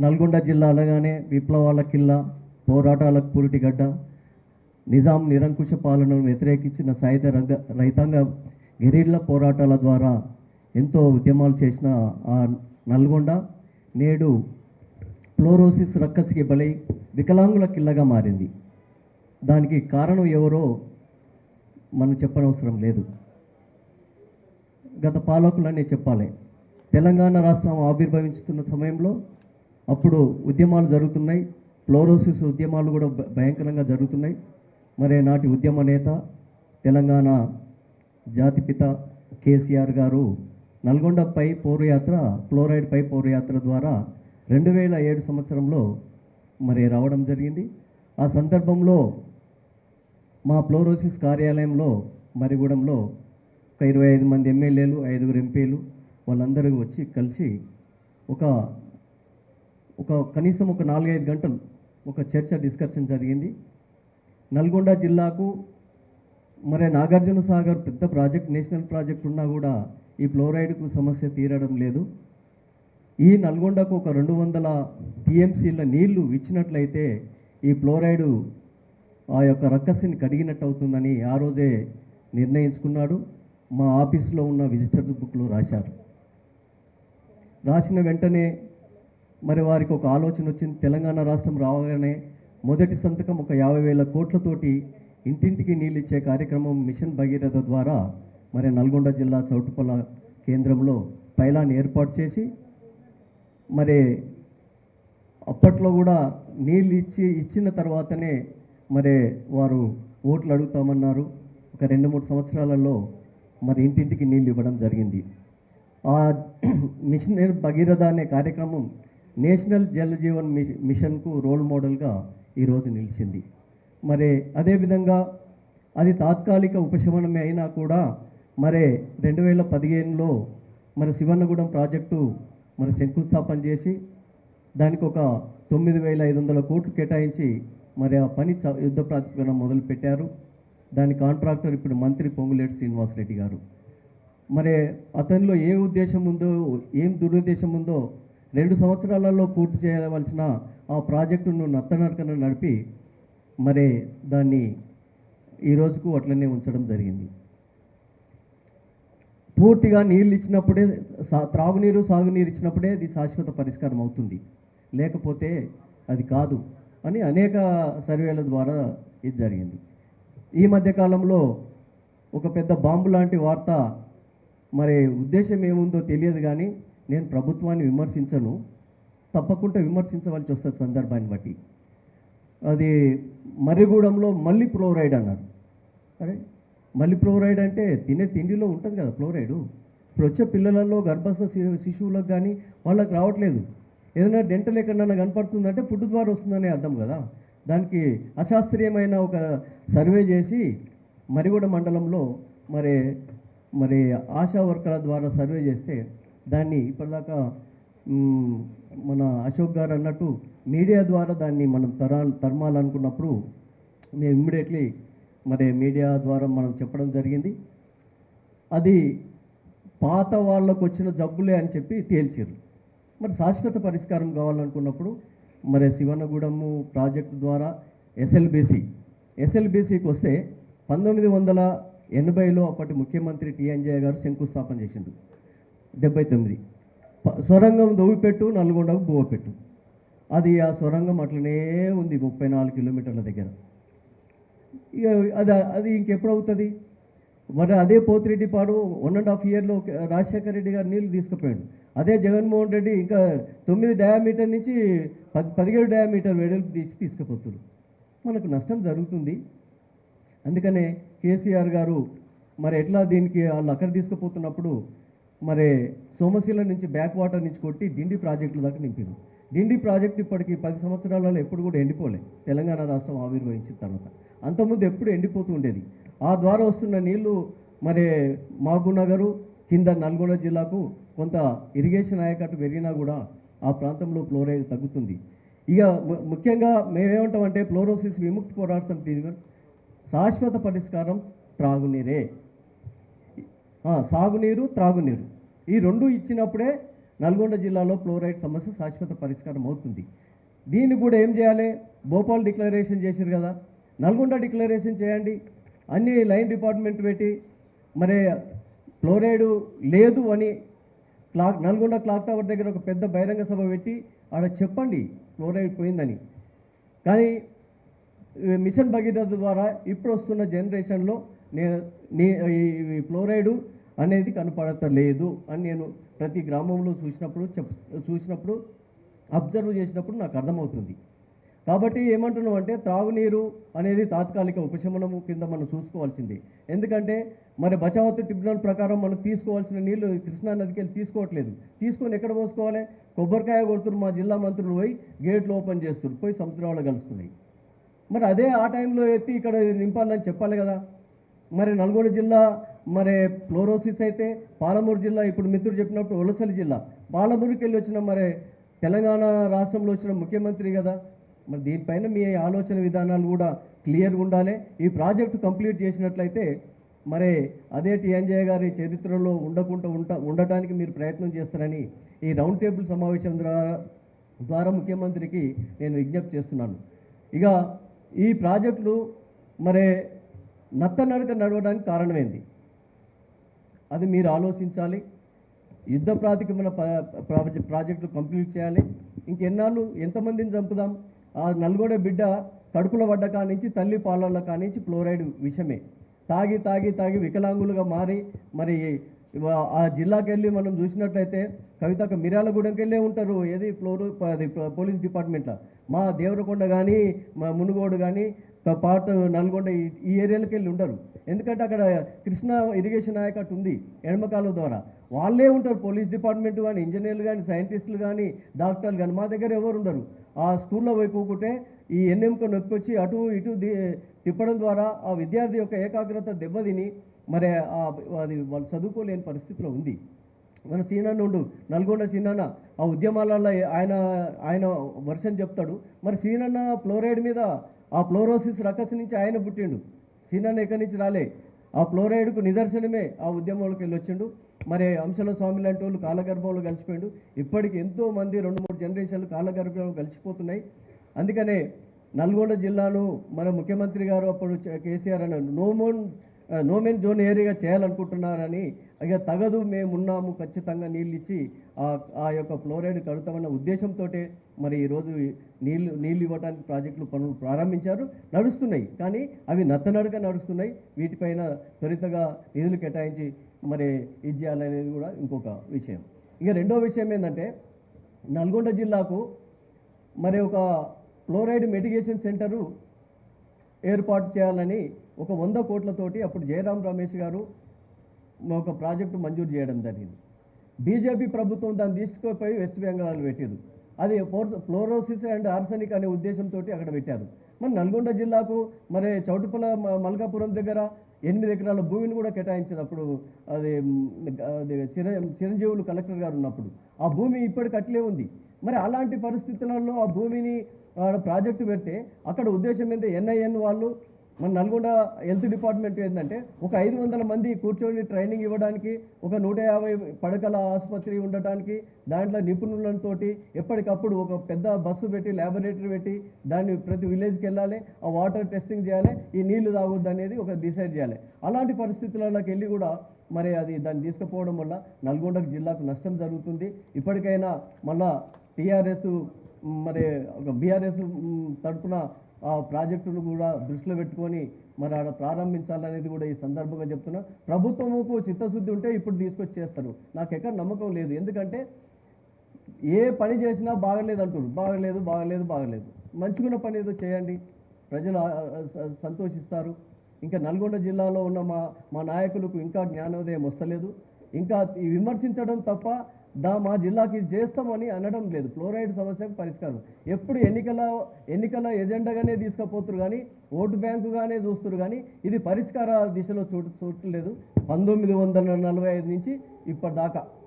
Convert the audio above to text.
నల్గొండ జిల్లా అలాగానే విప్లవాల కిల్ల పోరాటాలకు పురిటిగడ్డ నిజాం నిరంకుశ పాలనను వ్యతిరేకించిన సాయుధ రంగ రైతాంగ గెరిల్ల పోరాటాల ద్వారా ఎంతో ఉద్యమాలు చేసిన ఆ నల్గొండ నేడు ఫ్లోరోసిస్ రక్కసికి బలై వికలాంగుల కిల్లగా మారింది. దానికి కారణం ఎవరో మనం చెప్పనవసరం లేదు. గత పాలకులనే చెప్పాలి. తెలంగాణ రాష్ట్రం ఆవిర్భవించుతున్న సమయంలో అప్పుడు ఉద్యమాలు జరుగుతున్నాయి. ఫ్లోరోసిస్ ఉద్యమాలు కూడా భయంకరంగా జరుగుతున్నాయి. మరి నాటి ఉద్యమ నేత తెలంగాణ జాతిపిత కేసీఆర్ గారు నల్గొండపై పౌరయాత్ర ఫ్లోరైడ్ పై పౌరయాత్ర ద్వారా రెండు వేల ఏడు సంవత్సరంలో మరి రావడం జరిగింది. ఆ సందర్భంలో మా ఫ్లోరోసిస్ కార్యాలయంలో మరిగూడెంలో ఒక ఇరవై ఐదు మంది ఎమ్మెల్యేలు ఐదుగురు ఎంపీలు వాళ్ళందరూ వచ్చి కలిసి ఒక ఒక కనీసం ఒక నాలుగైదు గంటలు ఒక చర్చ డిస్కషన్ జరిగింది. నల్గొండ జిల్లాకు మరి నాగార్జున సాగర్ పెద్ద ప్రాజెక్ట్ నేషనల్ ప్రాజెక్ట్ ఉన్నా కూడా ఈ ఫ్లోరైడ్కు సమస్య తీరడం లేదు. ఈ నల్గొండకు ఒక రెండు వందల టీఎంసీల నీళ్ళు ఇచ్చినట్లయితే ఈ ఫ్లోరైడు ఆ యొక్క రక్కసిని కడిగినట్టు అవుతుందని ఆ రోజే నిర్ణయించుకున్నాడు. మా ఆఫీసులో ఉన్న విజిటర్ బుక్లో రాశారు. రాసిన వెంటనే మరి వారికి ఒక ఆలోచన వచ్చింది. తెలంగాణ రాష్ట్రం రావగానే మొదటి సంతకం ఒక యాభై వేల కోట్లతోటి ఇంటింటికి నీళ్ళు ఇచ్చే కార్యక్రమం మిషన్ భగీరథ ద్వారా మరి నల్గొండ జిల్లా చౌటుపల్ల కేంద్రంలో పైలాన్ని ఏర్పాటు చేసి మరి అప్పట్లో కూడా నీళ్ళు ఇచ్చి ఇచ్చిన తర్వాతనే మరి వారు ఓట్లు అడుగుతామన్నారు. ఒక రెండు మూడు సంవత్సరాలలో మరి ఇంటింటికి నీళ్ళు ఇవ్వడం జరిగింది. ఆ మిషన్ భగీరథ అనే కార్యక్రమం నేషనల్ జల్ జీవన్ మిషన్కు రోల్ మోడల్గా ఈరోజు నిలిచింది. మరి అదేవిధంగా అది తాత్కాలిక ఉపశమనమే అయినా కూడా మరి రెండు వేల పదిహేనులో మరి శివన్నగూడెం ప్రాజెక్టు మరి శంకుస్థాపన చేసి దానికి ఒక తొమ్మిది వేల ఐదు వందల కోట్లు కేటాయించి మరి ఆ పని చ- యుద్ధ ప్రాతిపదికన మొదలు పెట్టారు దాని కాంట్రాక్టర్ ఇప్పుడు మంత్రి పొంగులేటి శ్రీనివాసరెడ్డి గారు. మరి అతనిలో ఏ ఉద్దేశం ఉందో ఏం దురుద్దేశం ఉందో రెండు సంవత్సరాలలో పూర్తి చేయవలసిన ఆ ప్రాజెక్టును నత్తనరకన నడిపి మరి దాన్ని ఈ రోజుకు అట్లనే ఉంచడం జరిగింది. పూర్తిగా నీళ్ళు ఇచ్చినప్పుడే సా- త్రాగునీరు సాగునీరు ఇచ్చినప్పుడే అది శాశ్వత పరిష్కారం అవుతుంది. లేకపోతే అది కాదు అని అనేక సర్వేల ద్వారా ఇది జరిగింది. ఈ మధ్యకాలంలో ఒక పెద్ద బాంబు లాంటి వార్త మరి ఉద్దేశం ఏముందో తెలియదు కానీ నేను ప్రభుత్వాన్ని విమర్శించను తప్పకుండా విమర్శించవలసి వస్తుంది సందర్భాన్ని బట్టి. అది మర్రిగూడెంలో మళ్ళీ ఫ్లోరైడ్ అన్నారు. అరే మళ్ళీ ఫ్లోరైడ్ అంటే తినే తిండిలో ఉంటుంది కదా ఫ్లోరైడు. ఇప్పుడు వచ్చే పిల్లలలో గర్భస్థ శి- శిశువులకు కానీ వాళ్ళకి రావట్లేదు. ఏదైనా డెంటల్ ఎక్కడన్నా కనపడుతుందంటే ఫుడ్ ద్వారా వస్తుందని అర్థం కదా. దానికి అశాస్త్రీయమైన ఒక సర్వే చేసి మరిగూడ మండలంలో మరి మరి ఆశా వర్కర్ల ద్వారా సర్వే చేస్తే దాన్ని ఇప్పటిదాకా మన అశోక్ గారు అన్నట్టు మీడియా ద్వారా దాన్ని మనం తరాలు తరమాలనుకున్నప్పుడు మేము ఇమ్మీడియట్లీ మరి మీడియా ద్వారా మనం చెప్పడం జరిగింది. అది పాత వాళ్ళకు వచ్చిన జబ్బులే అని చెప్పి తేల్చారు. మరి శాశ్వత పరిష్కారం కావాలనుకున్నప్పుడు మరి శివనగూడెము ప్రాజెక్టు ద్వారా ఎస్ఎల్బిసి ఎస్ఎల్బిసికి వస్తే పంతొమ్మిది వందల ఎనభైలో అప్పటి ముఖ్యమంత్రి టిఎన్జయ గారు శంకుస్థాపన చేసిండు. డెబ్బై తొమ్మిది. ప- సొరంగం దొవ్విపెట్టు నల్గొండకు బువ్వపెట్టు అది ఆ సొరంగం అట్లనే ఉంది ముప్పై నాలుగు కిలోమీటర్ల దగ్గర. ఇక అది అది ఇంకెప్పుడు అవుతుంది? మరి అదే పోతిరెడ్డి పాడు వన్ అండ్ హాఫ్ ఇయర్లో రాజశేఖర రెడ్డి గారు నీళ్ళు తీసుకుపోయాడు. అదే జగన్మోహన్ రెడ్డి ఇంకా తొమ్మిది డయామీటర్ నుంచి పది పదిహేడు డయామీటర్ వెడల్పు తీసి తీసుకుపోతున్నారు మనకు నష్టం జరుగుతుంది. అందుకనే కేసీఆర్ గారు మరి ఎట్లా దీనికి వాళ్ళు అక్కడ తీసుకుపోతున్నప్పుడు మరి సోమశీల నుంచి బ్యాక్ వాటర్ నుంచి కొట్టి డిండి ప్రాజెక్టుల దాకా నింపారు. డిండి ప్రాజెక్ట్ ఇప్పటికి పది సంవత్సరాలలో ఎప్పుడు కూడా ఎండిపోలే. తెలంగాణ రాష్ట్రం ఆవిర్భవించిన తర్వాత. అంతకుముందు ఎప్పుడు ఎండిపోతూ ఉండేది. ఆ ద్వారా వస్తున్న నీళ్ళు మరి మహబూబ్నగరు కింద నల్గొండ జిల్లాకు కొంత ఇరిగేషన్ ఆయకట్టు పెరిగినా కూడా ఆ ప్రాంతంలో ఫ్లోరైడ్ తగ్గుతుంది. ఇక ముఖ్యంగా మేమేమంటామంటే ఫ్లోరోసిస్ విముక్తి పోరాట సమితి శాశ్వత పరిష్కారం త్రాగునీరే. సాగునీరు త్రాగునీరు. ఈ రెండు ఇచ్చినప్పుడే నల్గొండ జిల్లాలో ఫ్లోరైడ్ సమస్య శాశ్వత పరిష్కారం అవుతుంది. దీన్ని కూడా ఏం చేయాలి? భోపాల్ డిక్లరేషన్ చేశారు కదా. నల్గొండ డిక్లరేషన్ చేయండి. అన్ని లైన్ డిపార్ట్మెంట్ పెట్టి మరి ఫ్లోరైడ్ లేదు అని క్లాక్ నల్గొండ క్లాక్ టవర్ దగ్గర ఒక పెద్ద బహిరంగ సభ పెట్టి ఆడ చెప్పండి ఫ్లోరైడ్ పోయిందని. కానీ మిషన్ భగీరథ ద్వారా ఇప్పుడు వస్తున్న జనరేషన్లో నేను నీ ఈ ఫ్లోరైడు అనేది కనపడతలేదు అని నేను ప్రతి గ్రామంలో చూసినప్పుడు చెప్ చూసినప్పుడు అబ్జర్వ్ చేసినప్పుడు నాకు అర్థమవుతుంది. కాబట్టి ఏమంటున్నాం అంటే త్రాగునీరు అనేది తాత్కాలిక ఉపశమనము కింద మనం చూసుకోవాల్సింది. ఎందుకంటే మరి బచావత్ ట్రిబ్యునల్ ప్రకారం మనం తీసుకోవాల్సిన నీళ్ళు కృష్ణా నదికి వెళ్ళి తీసుకోవట్లేదు. తీసుకొని ఎక్కడ పోసుకోవాలి? కొబ్బరికాయ కొడుతున్నారు మా జిల్లా మంత్రులు పోయి గేట్లు ఓపెన్ చేస్తున్నారు పోయి సముద్రంలో కలుస్తున్నాయి మరి అదే ఆ టైంలో ఎత్తి ఇక్కడ నింపాలని చెప్పాలి కదా? మరి నల్గొండ జిల్లా మరి ఫ్లోరోసిస్ అయితే పాలమూరు జిల్లా ఇప్పుడు మిత్రుడు చెప్పినప్పుడు ఒలసలి జిల్లా. పాలమూరుకి వెళ్ళి వచ్చిన మరి తెలంగాణ రాష్ట్రంలో వచ్చిన ముఖ్యమంత్రి కదా. మరి దీనిపైన మీ ఆలోచన విధానాలు కూడా క్లియర్గా ఉండాలి. ఈ ప్రాజెక్టు కంప్లీట్ చేసినట్లయితే మరి అదే టీఎన్జే గారి చరిత్రలో ఉండకుండా ఉంట ఉండటానికి మీరు ప్రయత్నం చేస్తారని ఈ రౌండ్ టేబుల్ సమావేశం ద్వారా ద్వారా ముఖ్యమంత్రికి నేను విజ్ఞప్తి చేస్తున్నాను. ఇక ఈ ప్రాజెక్టులు మరి నత్త నడక నడవడానికి కారణమైంది? అది మీరు ఆలోచించాలి. యుద్ధ ప్రాతిపదికన ప్రాజెక్టులు కంప్లీట్ చేయాలి. ఇంకెన్నాళ్ళు ఎంతమందిని చంపుదాం? ఆ నల్గొండ బిడ్డ కడుపుల పడ్డ కానించి తల్లి పాలల కానించి ఫ్లోరైడ్ విషమే. తాగి తాగి తాగి వికలాంగులుగా మారి మరి ఆ జిల్లాకి వెళ్ళి మనం చూసినట్లయితే కవితకు మిర్యాలగూడెంకి వెళ్ళే ఉంటారు. ఏది? ఫ్లోరు అది పోలీస్ డిపార్ట్మెంట్లో. మా దేవరకొండ కానీ మా మునుగోడు కానీ పాటు నల్గొండ ఈ- ఈ ఏరియాలకు వెళ్ళి ఉండరు. ఎందుకంటే అక్కడ కృష్ణా ఇరిగేషన్ నాయకట్టు ఉంది ఎడమకాలం ద్వారా. వాళ్ళే ఉంటారు పోలీస్ డిపార్ట్మెంట్ కానీ ఇంజనీర్లు కానీ సైంటిస్టులు కానీ డాక్టర్లు కానీ మా దగ్గర ఎవరు ఉండరు. ఆ స్కూల్లో పోయి కూకుంటే ఈ ఎన్ఎంక నొప్పి వచ్చి అటు ఇటు తిప్పడం ద్వారా ఆ విద్యార్థి యొక్క ఏకాగ్రత దెబ్బతిని మరి అది వాళ్ళు చదువుకోలేని పరిస్థితిలో ఉంది. మన సీనన్న ఉండు నల్గొండ సీనన్న ఆ ఉద్యమాలలో ఆయన ఆయన వర్షన్ చెప్తాడు. మరి సీనన్న ఫ్లోరైడ్ మీద ఆ ఫ్లోరోసిస్ రకస్ నుంచి ఆయన పుట్టిండు. సీనన్న ఎక్కడి నుంచి రాలే? ఆ ఫ్లోరైడ్కు నిదర్శనమే ఆ ఉద్యమంలోకి వెళ్ళి వచ్చిండు మరి అంశల స్వామి లాంటి వాళ్ళు కాలగర్భంలో కలిసిపోయిండు. ఇప్పటికి ఎంతో మంది రెండు మూడు జనరేషన్లు కాలగర్భంలో కలిసిపోతున్నాయి. అందుకనే నల్గొండ జిల్లాను మన ముఖ్యమంత్రి గారు అప్పుడు చ- కేసీఆర్ అన్నారు నోమోన్ నోమెన్ జోన్ ఏరియాగా చేయాలనుకుంటున్నారని ఇక తగదు మేము ఉన్నాము ఖచ్చితంగా నీళ్ళు ఇచ్చి ఆ ఆ యొక్క ఫ్లోరైడ్ కడుతామన్న ఉద్దేశంతో మరి ఈరోజు నీళ్ళు నీళ్ళు ఇవ్వడానికి ప్రాజెక్టులు పనులు ప్రారంభించారు. నడుస్తున్నాయి కానీ అవి నత్తనడక నడుస్తున్నాయి. వీటిపైన త్వరితగా నిధులు కేటాయించి మరి ఇది చేయాలనేది కూడా ఇంకొక విషయం. ఇక రెండో విషయం ఏంటంటే నల్గొండ జిల్లాకు మరి ఒక ఫ్లోరైడ్ మెటిగేషన్ సెంటరు ఏర్పాటు చేయాలని ఒక వంద కోట్లతోటి అప్పుడు జయరాం రమేష్ గారు ఒక ప్రాజెక్టు మంజూరు చేయడం జరిగింది. బీజేపీ ప్రభుత్వం దాన్ని తీసుకుపోయి వెస్ట్ బెంగాల్ పెట్టారు అది ఫోర్స్ ఫ్లోరోసిస్ అండ్ ఆర్సనిక్ అనే ఉద్దేశంతో అక్కడ పెట్టారు. మరి నల్గొండ జిల్లాకు మరి చౌటుపల మ- మల్కాపురం దగ్గర ఎనిమిది ఎకరాల భూమిని కూడా కేటాయించినప్పుడు అది అది చిర చిరంజీవులు కలెక్టర్ గారు ఉన్నప్పుడు ఆ భూమి ఇప్పటికి అట్లే ఉంది. మరి అలాంటి పరిస్థితులలో ఆ భూమిని ప్రాజెక్టు పెడితే అక్కడ ఉద్దేశం ఏంటంటే ఎన్ఐఎన్ వాళ్ళు మన నల్గొండ హెల్త్ డిపార్ట్మెంట్ ఏంటంటే ఒక ఐదు వందల మంది కూర్చొని ట్రైనింగ్ ఇవ్వడానికి ఒక నూట యాభై పడకల ఆసుపత్రి ఉండటానికి దాంట్లో నిపుణులతోటి ఎప్పటికప్పుడు ఒక పెద్ద బస్సు పెట్టి ల్యాబొరేటరీ పెట్టి దాన్ని ప్రతి విలేజ్కి వెళ్ళాలి ఆ వాటర్ టెస్టింగ్ చేయాలి ఈ నీళ్ళు తాగొద్దు అనేది ఒక డిసైడ్ చేయాలి. అలాంటి పరిస్థితులలోకి వెళ్ళి కూడా మరి అది దాన్ని తీసుకుపోవడం వల్ల నల్గొండ జిల్లాకు నష్టం జరుగుతుంది. ఇప్పటికైనా మళ్ళా టీఆర్ఎస్ మరి ఒక బీఆర్ఎస్ తరపున ఆ ప్రాజెక్టును కూడా దృష్టిలో పెట్టుకొని మరి ఆడ ప్రారంభించాలనేది కూడా ఈ సందర్భంగా చెప్తున్నా. ప్రభుత్వముకు చిత్తశుద్ధి ఉంటే ఇప్పుడు తీసుకొచ్చి చేస్తారు. నాకు ఎక్కడ నమ్మకం లేదు. ఎందుకంటే ఏ పని చేసినా బాగలేదు అంటారు బాగలేదు బాగలేదు బాగలేదు. మంచిగున్న పని ఏదో చేయండి. ప్రజలు స- సంతోషిస్తారు. ఇంకా నల్గొండ జిల్లాలో ఉన్న మా మా నాయకులకు ఇంకా జ్ఞానోదయం వస్తలేదు. ఇంకా ఈ విమర్శించడం తప్ప దా మా జిల్లాకి ఇది చేస్తామని అనడం లేదు. ఫ్లోరైడ్ సమస్యకు పరిష్కారం. ఎప్పుడు ఎన్నికల ఎన్నికల ఎజెండాగానే తీసుకుపోతురు కానీ ఓటు బ్యాంకుగానే చూస్తురు కానీ ఇది పరిష్కార దిశలో చూడ చూడలేదు పంతొమ్మిది వందల నలభై ఐదు నుంచి ఇప్పటిదాకా.